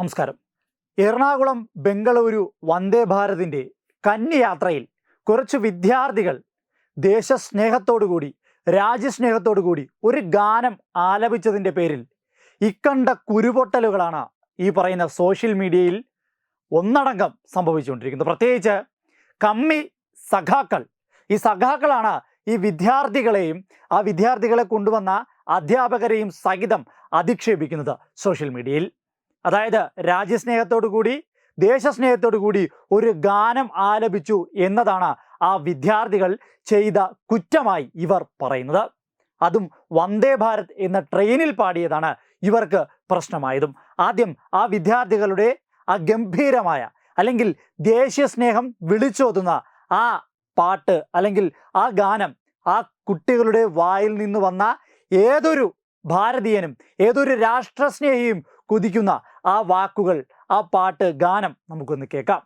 നമസ്കാരം. എറണാകുളം ബംഗളൂരു വന്ദേ ഭാരതിന്റെ കന്യയാത്രയിൽ കുറച്ച് വിദ്യാർത്ഥികൾ ദേശസ്നേഹത്തോടുകൂടി രാജ്യസ്നേഹത്തോടുകൂടി ഒരു ഗാനം ആലപിച്ചതിന്റെ പേരിൽ ഇക്കണ്ട കുരുപൊട്ടലുകളാണ് ഈ പറയുന്ന സോഷ്യൽ മീഡിയയിൽ ഒന്നടങ്കം സംഭവിച്ചുകൊണ്ടിരിക്കുന്നത്. പ്രത്യേകിച്ച് കമ്മി സഖാക്കൾ. ഈ സഖാക്കളാണ് ഈ വിദ്യാർത്ഥികളെയും ആ വിദ്യാർത്ഥികളെ കൊണ്ടുവന്ന അധ്യാപകരെയും സഹിതം അധിക്ഷേപിക്കുന്നത് സോഷ്യൽ മീഡിയയിൽ. അതായത് രാജ്യസ്നേഹത്തോടു കൂടി ദേശസ്നേഹത്തോടു കൂടി ഒരു ഗാനം ആലപിച്ചു എന്നതാണ് ആ വിദ്യാർത്ഥികൾ ചെയ്ത കുറ്റമായി ഇവർ പറയുന്നത്. അതും വന്ദേ ഭാരത് എന്ന ട്രെയിനിൽ പാടിയതാണ് ഇവർക്ക് പ്രശ്നമായതും. ആദ്യം ആ വിദ്യാർത്ഥികളുടെ ആ ഗംഭീരമായ അല്ലെങ്കിൽ ദേശീയ സ്നേഹം വിളിച്ചോതുന്ന ആ പാട്ട് അല്ലെങ്കിൽ ആ ഗാനം ആ കുട്ടികളുടെ വായിൽ നിന്ന് വന്ന ഏതൊരു ഭാരതീയനും ഏതൊരു രാഷ്ട്രസ്നേഹിയും കുതിക്കുന്ന ആ വാക്കുകൾ ആ പാട്ട് ഗാനം നമുക്കൊന്ന് കേൾക്കാം.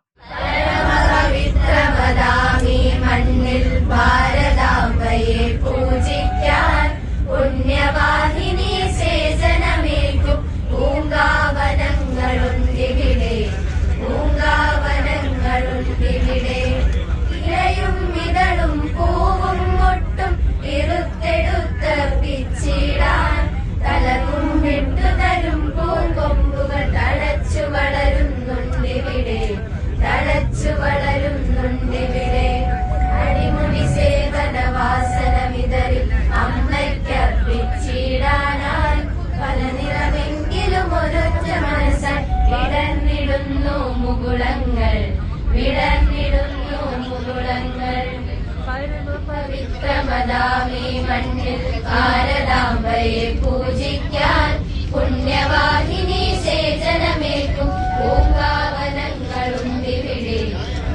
പവിത്രമതാമി മണ്ണിൽ ഭാരതാംബയെ പൂജിക്കാൻ പുണ്യവാഹിനി സേചനമേക്കും പൂങ്കാവനങ്ങളുണ്ടിവിടെ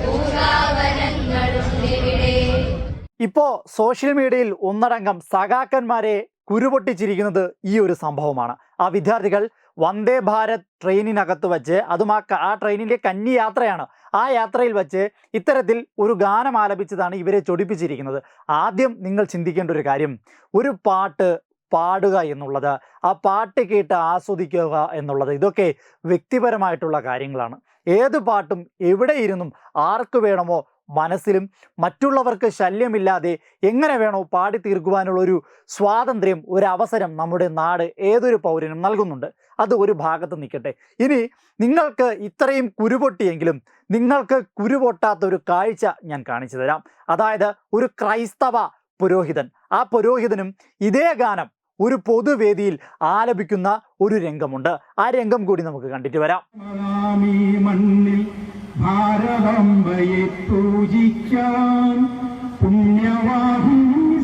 പൂങ്കാവനങ്ങളുണ്ടിവിടെ ഇപ്പോ സോഷ്യൽ മീഡിയയിൽ ഒന്നടങ്കം സഖാക്കന്മാരെ കുരുപൊട്ടിച്ചിരിക്കുന്നത് ഈ ഒരു സംഭവമാണ്. ആ വിദ്യാർത്ഥികൾ വന്ദേ ഭാരത് ട്രെയിനിനകത്ത് വച്ച് അതും ആ ആ ട്രെയിനിന്റെ കന്നി യാത്രയാണ് ആ യാത്രയിൽ വച്ച് ഇത്തരത്തിൽ ഒരു ഗാനം ആലപിച്ചതാണ് ഇവരെ ചൊടിപ്പിച്ചിരിക്കുന്നത്. ആദ്യം നിങ്ങൾ ചിന്തിക്കേണ്ട ഒരു കാര്യം. ഒരു പാട്ട് പാടുക എന്നുള്ളത് ആ പാട്ട് കേട്ട് ആസ്വദിക്കുക എന്നുള്ളത് ഇതൊക്കെ വ്യക്തിപരമായിട്ടുള്ള കാര്യങ്ങളാണ്. ഏത് പാട്ടും എവിടെ ഇരുന്നും ആർക്ക് വേണമോ മനസ്സിലും മറ്റുള്ളവർക്ക് ശല്യമില്ലാതെ എങ്ങനെ വേണോ പാടി തീർക്കുവാനുള്ള ഒരു സ്വാതന്ത്ര്യം ഒരു അവസരം നമ്മുടെ നാട് ഏതൊരു പൗരനും നൽകുന്നുണ്ട്. അത് ഒരു ഭാഗത്ത് നിൽക്കട്ടെ. ഇനി നിങ്ങൾക്ക് ഇത്രയും കുരുപൊട്ടിയെങ്കിലും നിങ്ങൾക്ക് കുരുപൊട്ടാത്ത ഒരു കാഴ്ച ഞാൻ കാണിച്ചു തരാം. അതായത് ഒരു ക്രൈസ്തവ പുരോഹിതൻ. ആ പുരോഹിതനും ഇതേ ഗാനം ഒരു പൊതുവേദിയിൽ ആലപിക്കുന്ന ഒരു രംഗമുണ്ട്. ആ രംഗം കൂടി നമുക്ക് കണ്ടിട്ട് വരാം. ഭാരതംബയെ പൂജിക്കാൻ പുണ്യവാഹി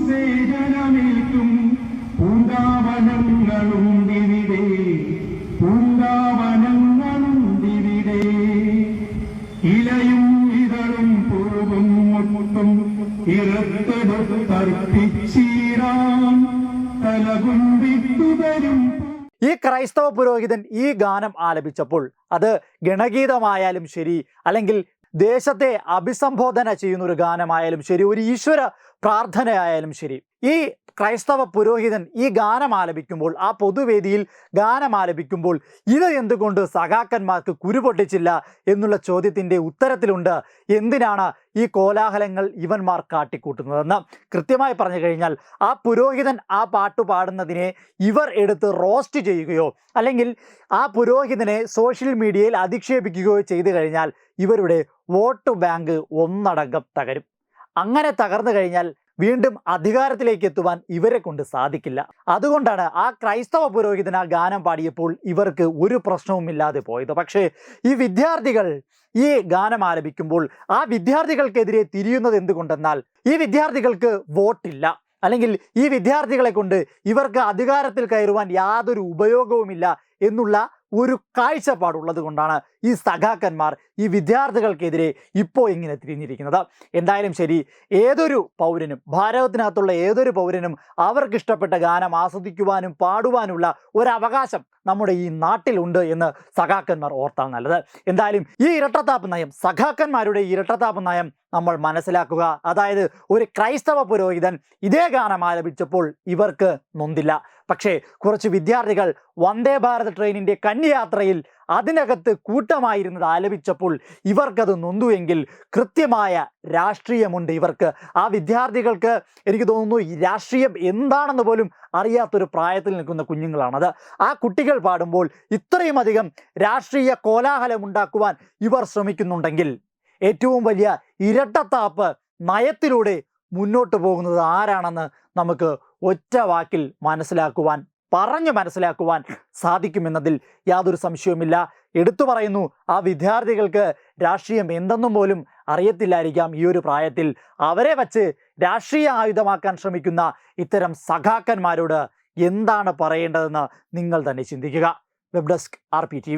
സേചനമേറ്റും പൂന്താവനങ്ങളും ഇവിടെ ഇലയും ഇതളും പൂവും മുട്ടും ഇറത്തെടുത്തർപ്പിച്ചീരാൻ തർപ്പിച്ചീരാം വിട്ടുതരും ഈ ക്രൈസ്തവ പുരോഹിതൻ ഈ ഗാനം ആലപിച്ചപ്പോൾ അത് ഗണഗീതമായാലും ശരി അല്ലെങ്കിൽ ദേശത്തെ അഭിസംബോധന ചെയ്യുന്ന ഒരു ഗാനമായാലും ശരി ഒരു ഈശ്വര പ്രാർത്ഥനയായാലും ശരി. ഈ ക്രൈസ്തവ പുരോഹിതൻ ഈ ഗാനം ആലപിക്കുമ്പോൾ ആ പൊതുവേദിയിൽ ഗാനം ആലപിക്കുമ്പോൾ ഇത് എന്തുകൊണ്ട് സഖാക്കന്മാർക്ക് കുരുപൊട്ടിച്ചില്ല എന്നുള്ള ചോദ്യത്തിന്റെ ഉത്തരത്തിലുണ്ട്? എന്തിനാണ് ഈ കോലാഹലങ്ങൾ ഇവന്മാർ കാട്ടിക്കൂട്ടുന്നതെന്ന് കൃത്യമായി പറഞ്ഞു കഴിഞ്ഞാൽ ആ പുരോഹിതൻ ആ പാട്ട് പാടുന്നതിനെ ഇവർ എടുത്ത് റോസ്റ്റ് ചെയ്യുകയോ അല്ലെങ്കിൽ ആ പുരോഹിതനെ സോഷ്യൽ മീഡിയയിൽ അധിക്ഷേപിക്കുകയോ ചെയ്തു കഴിഞ്ഞാൽ ഇവരുടെ വോട്ട് ബാങ്ക് ഒന്നടങ്കം തകരും. അങ്ങനെ തകർന്നു കഴിഞ്ഞാൽ വീണ്ടും അധികാരത്തിലേക്ക് എത്തുവാൻ ഇവരെ കൊണ്ട് സാധിക്കില്ല. അതുകൊണ്ടാണ് ആ ക്രൈസ്തവ പുരോഹിതൻ ആ ഗാനം പാടിയപ്പോൾ ഇവർക്ക് ഒരു പ്രശ്നവുമില്ലാതെ പോയത്. പക്ഷേ ഈ വിദ്യാർത്ഥികൾ ഈ ഗാനം ആലപിക്കുമ്പോൾ ആ വിദ്യാർത്ഥികൾക്കെതിരെ തിരിയുന്നത് എന്തുകൊണ്ടെന്നാൽ ഈ വിദ്യാർത്ഥികൾക്ക് വോട്ടില്ല. അല്ലെങ്കിൽ ഈ വിദ്യാർത്ഥികളെ കൊണ്ട് ഇവർക്ക് അധികാരത്തിൽ കയറുവാൻ യാതൊരു ഉപയോഗവുമില്ല എന്നുള്ള ഒരു കാഴ്ചപ്പാടുള്ളത് കൊണ്ടാണ് ഈ സഖാക്കന്മാർ ഈ വിദ്യാർത്ഥികൾക്കെതിരെ ഇപ്പോൾ ഇങ്ങനെ തിരിഞ്ഞിരിക്കുന്നത്. എന്തായാലും ശരി ഏതൊരു പൗരനും ഭാരതത്തിനകത്തുള്ള ഏതൊരു പൗരനും അവർക്കിഷ്ടപ്പെട്ട ഗാനം ആസ്വദിക്കുവാനും പാടുവാനുള്ള ഒരവകാശം നമ്മുടെ ഈ നാട്ടിലുണ്ട് എന്ന് സഖാക്കന്മാർ ഓർത്താൽ നല്ലത്. എന്തായാലും ഈ ഇരട്ടത്താപ്പ് നയം സഖാക്കന്മാരുടെ ഇരട്ടത്താപ്പ് നയം നമ്മൾ മനസ്സിലാക്കുക. അതായത് ഒരു ക്രൈസ്തവ പുരോഹിതൻ ഇതേ ഗാനം ആലപിച്ചപ്പോൾ ഇവർക്ക് നൊന്തില്ല. പക്ഷേ കുറച്ച് വിദ്യാർത്ഥികൾ വന്ദേ ഭാരത് ട്രെയിനിന്റെ കന്യയാത്രയിൽ അതിനകത്ത് കൂട്ടമായിരുന്നത് ആലപിച്ചപ്പോൾ ഇവർക്കത് നൊന്തുവെങ്കിൽ കൃത്യമായ രാഷ്ട്രീയമുണ്ട് ഇവർക്ക്. ആ വിദ്യാർത്ഥികൾക്ക് എനിക്ക് തോന്നുന്നു ഈ രാഷ്ട്രീയം എന്താണെന്ന് പോലും അറിയാത്തൊരു പ്രായത്തിൽ നിൽക്കുന്ന കുഞ്ഞുങ്ങളാണത്. ആ കുട്ടികൾ പാടുമ്പോൾ ഇത്രയും അധികം രാഷ്ട്രീയ കോലാഹലം ഉണ്ടാക്കുവാൻ ഇവർ ശ്രമിക്കുന്നുണ്ടെങ്കിൽ ഏറ്റവും വലിയ ഇരട്ടത്താപ്പ് നയത്തിലൂടെ മുന്നോട്ട് പോകുന്നത് ആരാണെന്ന് നമുക്ക് ഒറ്റ വാക്കിൽ മനസ്സിലാക്കുവാൻ പറഞ്ഞു മനസ്സിലാക്കുവാൻ സാധിക്കുമെന്നതിൽ യാതൊരു സംശയവുമില്ല. എടുത്തു പറയുന്നു ആ വിദ്യാർത്ഥികൾക്ക് രാഷ്ട്രീയം എന്തെന്നും പോലും അറിയത്തില്ലായിരിക്കാം ഈ ഒരു പ്രായത്തിൽ. അവരെ വച്ച് രാഷ്ട്രീയ ആയുധമാക്കാൻ ശ്രമിക്കുന്ന ഇത്തരം സഖാക്കന്മാരോട് എന്താണ് പറയേണ്ടതെന്ന് നിങ്ങൾ തന്നെ ചിന്തിക്കുക. Web desk R P T